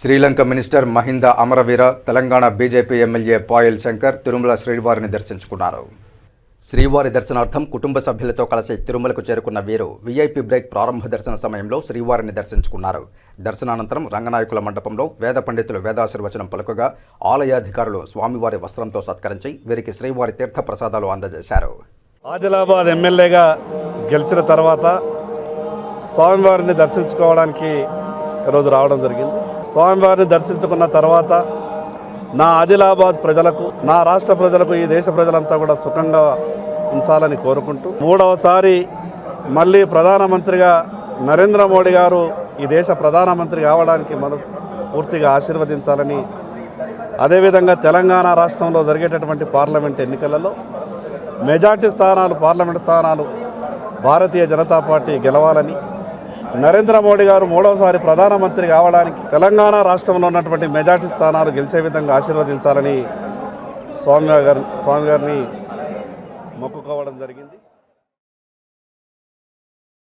Sri Lanka minister Mahinda Amaraweera Telangana BJP MLA Payal Shankar Tirumala శ్రీవారిని దర్శించుకున్నారు. శ్రీవారి దర్శనార్థం కుటుంబ సభ్యులతో కలిసి తిరుమలకు చేరుకున్న వీరు వీఐపీ బ్రేక్ ప్రారంభ దర్శన సమయంలో శ్రీవారిని దర్శించుకున్నారు. దర్శనానంతరం రంగనాయకుల మండపంలో వేద పండితులు వేదాశీర్వచనం పలుకగా ఆలయాధికారులు స్వామివారి వస్త్రంతో సత్కరించి వీరికి శ్రీవారి తీర్థ ప్రసాదాలు అందజేశారు. ఆదిలాబాద్ ఎమ్మెల్యేగా గెలిచిన తర్వాత స్వామివారిని దర్శించుకోవడానికి ఈరోజు రావడం జరిగింది. స్వామివారిని దర్శించుకున్న తర్వాత నా ఆదిలాబాద్ ప్రజలకు నా రాష్ట్ర ప్రజలకు ఈ దేశ ప్రజలంతా కూడా సుఖంగా ఉంచాలని కోరుకుంటూ మూడవసారి మళ్ళీ ప్రధానమంత్రిగా నరేంద్ర మోడీ గారు ఈ దేశ ప్రధానమంత్రి కావడానికి మన పూర్తిగా ఆశీర్వదించాలని అదేవిధంగా తెలంగాణ రాష్ట్రంలో జరిగేటటువంటి పార్లమెంట్ ఎన్నికలలో మెజార్టీ స్థానాలు పార్లమెంట్ స్థానాలు భారతీయ జనతా పార్టీ గెలవాలని నరేంద్ర మోడీ గారు మూడవసారి ప్రధానమంత్రి కావడానికి తెలంగాణ రాష్ట్రంలో ఉన్నటువంటి మెజార్టీ స్థానాలు గెలిచే విధంగా ఆశీర్వదించాలని స్వామి గారు స్వామి గారిని మొక్కుకోవడం జరిగింది.